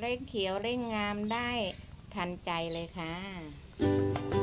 เร่งเขียวเร่งงามได้ทันใจเลยค่ะ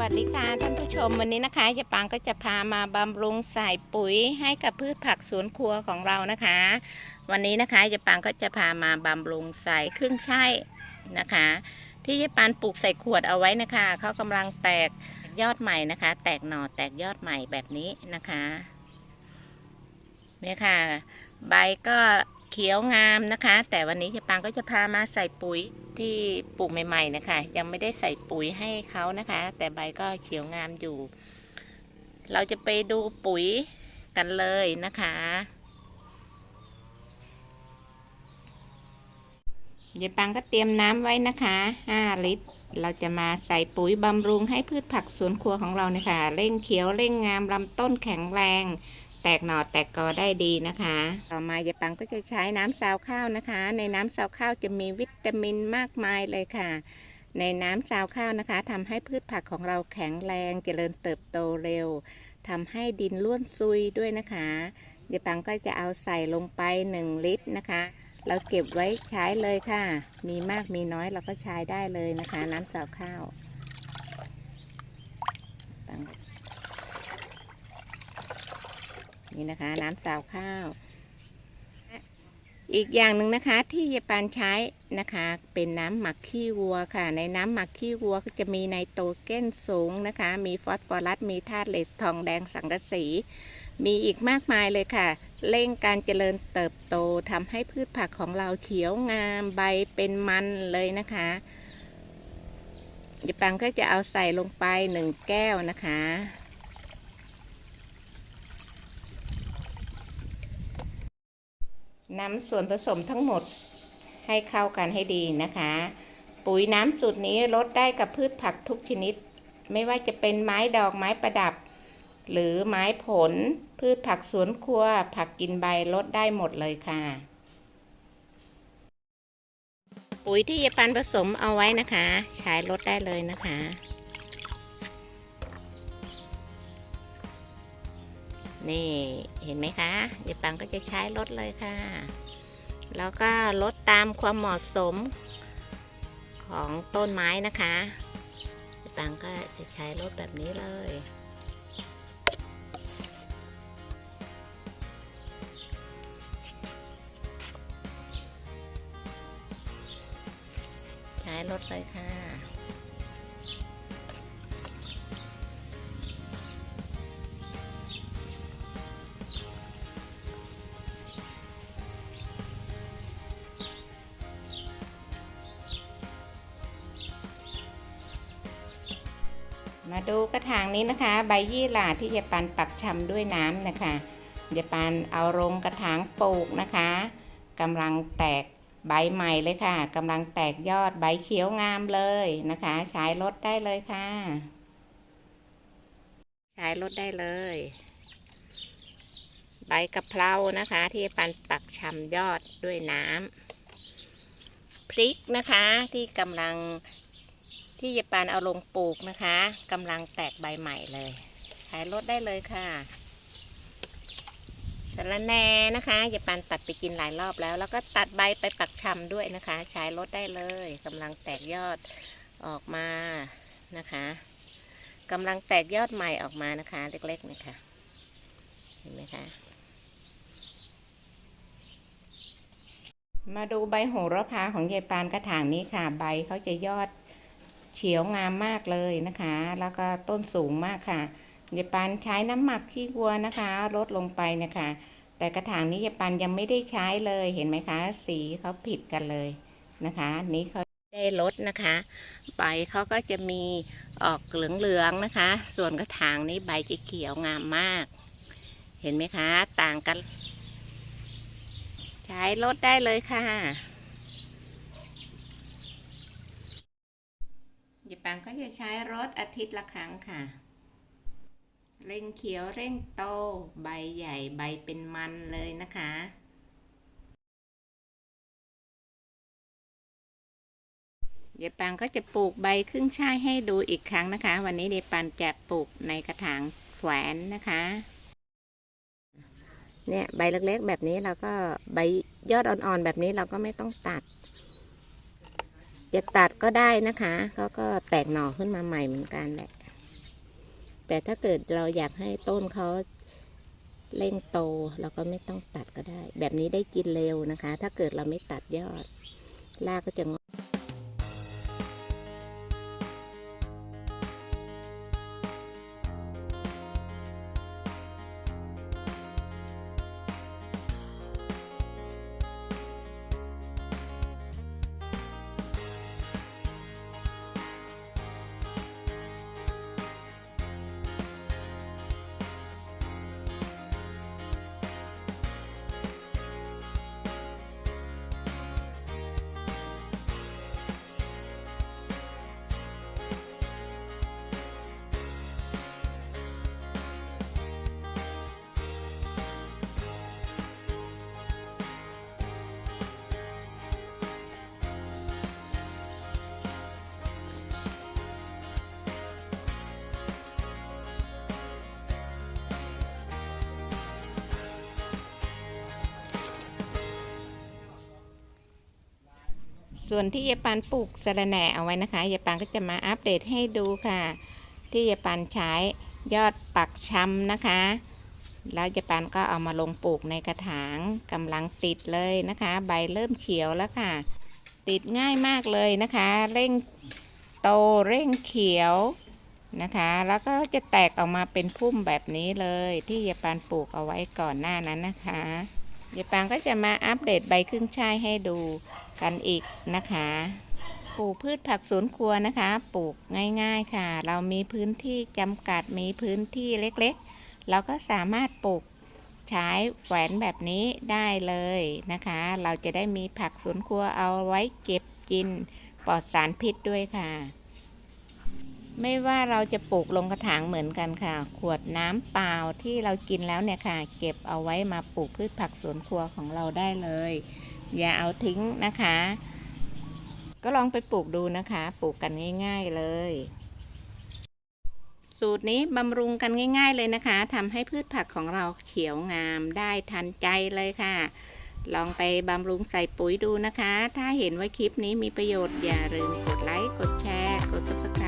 วัสดีค่ะท่านผู้ชมวันนี้นะคะยายปางก็จะพามาบำรุงใส่ปุ๋ยให้กับพืชผักสวนครัวของเรานะคะ วันนี้นะคะยายปางก็จะพามาบำรุงใส่ครึ่งช่ายนะคะ ที่ยายปานปลูกใส่ขวดเอาไว้นะคะเขากำลังแตกยอดใหม่นะคะ แตกหน่อแตกยอดใหม่แบบนี้นะคะเนี่ยค่ะ ใบก็ เขียวงามนะคะ แต่วันนี้ยายปางก็จะพามาใส่ปุ๋ยที่ปลูกใหม่ ๆ นะคะ ยังไม่ได้ใส่ปุ๋ยให้เขานะคะ แต่ใบก็เขียวงามอยู่ เราจะไปดูปุ๋ยกันเลยนะคะยายปังก็เตรียมน้ำไว้นะคะ 5 ลิตร เราจะมาใส่ปุ๋ยบำรุงให้พืชผักสวนครัวของเราเนี่ยค่ะ เร่งเขียวเร่งงามลำต้นแข็งแรง แตกหน่อแตกกอได้ดีนะคะ ต่อมายายปังก็จะใช้น้ำซาวข้าวนะคะ ในน้ำซาวข้าวจะมีวิตามินมากมายเลยค่ะ ในน้ำซาวข้าวนะคะทำให้พืชผักของเราแข็งแรงเจริญเติบโตเร็วทำให้ดินร่วนซุยด้วยนะคะยายปังก็จะเอาใส่ลงไป 1 ลิตรนะคะ เราเก็บไว้ใช้เลยค่ะ มีมากมีน้อยเราก็ใช้ได้เลยนะคะ น้ำซาวข้าวปัง นี่นะคะ น้ำซาวข้าว อีกอย่างหนึ่งนะคะที่ยายปานใช้นะคะ เป็นน้ำหมักขี้วัวค่ะ ในน้ำหมักขี้วัวก็จะมีไนโตรเจนสูงนะคะ มีฟอสฟอรัส มีธาตุเหล็กทองแดงสังกะสี มีอีกมากมายเลยค่ะ เร่งการเจริญเติบโตทำให้พืชผักของเราเขียวงามใบเป็นมันเลยนะคะยายปังก็จะเอาใส่ลงไปหนึ่งแก้วนะคะ นำส่วนผสมทั้งหมดให้เข้ากันให้ดีนะคะ ปุ๋ยน้ำสูตรนี้ลดได้กับพืชผักทุกชนิด ไม่ว่าจะเป็นไม้ดอกไม้ประดับ หรือไม้ผล พืชผักสวนครัว ผักกินใบลดได้หมดเลยค่ะ ปุ๋ยที่ยายปันผสมเอาไว้นะคะ ใช้ลดได้เลยนะคะ นี่เห็นไหมคะยายปังก็จะใช้ลดเลยค่ะ แล้วก็ลดตามความเหมาะสมของต้นไม้นะคะยายปังก็จะใช้ลดแบบนี้เลยใช้ลดเลยค่ะ มาดูกระถางนี้นะคะ ใบยี่หร่าที่ยายปันปักชำด้วยน้ำนะคะยายปันเอาลงกระถางปลูกนะคะกำลังแตกใบใหม่เลยค่ะกำลังแตกยอดใบเขียวงามเลยนะคะ ใช้ลดได้เลยค่ะ ใช้ลดได้เลย ใบกะเพรานะคะ ที่ยายปันปักชำยอดด้วยน้ำพริกนะคะที่กำลัง ที่ยายปานเอาลงปลูกนะคะกำลังแตกใบใหม่เลยใช้ลดได้เลยค่ะสะระแน่นะคะยายปานตัดไปกินหลายรอบแล้ว แล้วก็ตัดใบไปปักชำด้วยนะคะ ใช้ลดได้เลยกำลังแตกยอดออกมานะคะกำลังแตกยอดใหม่ออกมานะคะ เล็กๆนะคะเห็นไหมคะมาดูใบโหระพาของยายปานกระถางนี้ค่ะ ใบเขาจะยอด เขียวงามมากเลยนะคะ แล้วก็ต้นสูงมากค่ะยายปันใช้น้ำหมักขี้วัวนะคะลดลงไปนะคะ แต่กระถางนี้ยายปันยังไม่ได้ใช้เลยเห็นไหมคะ สีเขาผิดกันเลยนะคะ นี้เขาได้ลดนะคะ ใบเขาก็จะมีออกเหลืองๆนะคะ ส่วนกระถางนี้ใบจะเขียวงามมาก เห็นไหมคะ ต่างกัน ใช้ลดได้เลยค่ะ ยาย ปังก็จะใช้รถอาทิตย์ละครั้งค่ะ เร่งเขียวเร่งโต ใบใหญ่ใบเป็นมันเลยนะคะเดียปังก็จะปลูกใบครึ่งช่ายให้ดูอีกครั้งนะคะ วันนี้เดียปันจะปลูกในกระถางแขวนนะคะ เนี่ยใบเล็กๆแบบนี้เราก็ใบยอดอ่อนๆแบบนี้เราก็ไม่ต้องตัด จะตัดก็ได้นะคะเขาก็แตกหน่อขึ้นมาใหม่เหมือนกันแหละ แต่ถ้าเกิดเราอยากให้ต้นเขาเร่งโตเราก็ไม่ต้องตัดก็ได้ แบบนี้ได้กินเร็วนะคะ ถ้าเกิดเราไม่ตัดยอดรากก็จะงอก ส่วนที่ยายปันปลูกสะระแหน่เอาไว้นะคะยายปันก็จะมาอัปเดตให้ดูค่ะ ที่ยายปันใช้ยอดปักชำนะคะ แล้วยายปันก็เอามาลงปลูกในกระถางกำลังติดเลยนะคะ ใบเริ่มเขียวแล้วค่ะ ติดง่ายมากเลยนะคะ เร่งโตเร่งเขียวนะคะ แล้วก็จะแตกออกมาเป็นพุ่มแบบนี้เลยที่ยายปานปลูกเอาไว้ก่อนหน้านั้นนะคะ ยายปานก็จะมาอัปเดตใบครึ่งช่ายให้ดูกันอีกนะคะ ปลูกพืชผักสวนครัวนะคะ ปลูกง่ายๆค่ะ เรามีพื้นที่จำกัดมีพื้นที่เล็กๆ เราก็สามารถปลูกใช้แขวนแบบนี้ได้เลยนะคะ เราจะได้มีผักสวนครัวเอาไว้เก็บกินปลอดสารพิษด้วยค่ะ ไม่ว่าเราจะปลูกลงกระถางเหมือนกันค่ะ ขวดน้ำเปล่าที่เรากินแล้วเนี่ยค่ะ เก็บเอาไว้มาปลูกพืชผักสวนครัวของเราได้เลย อย่าเอาทิ้งนะคะ ก็ลองไปปลูกดูนะคะ ปลูกกันง่าย ๆเลย สูตรนี้บำรุงกันง่าย ๆเลยนะคะทำให้พืชผักของเราเขียวงามได้ทันใจเลยค่ะ ลองไปบำรุงใส่ปุ๋ยดูนะคะ ถ้าเห็นว่าคลิปนี้มีประโยชน์อย่าลืมกดไลค์กดแชร์กด subscribe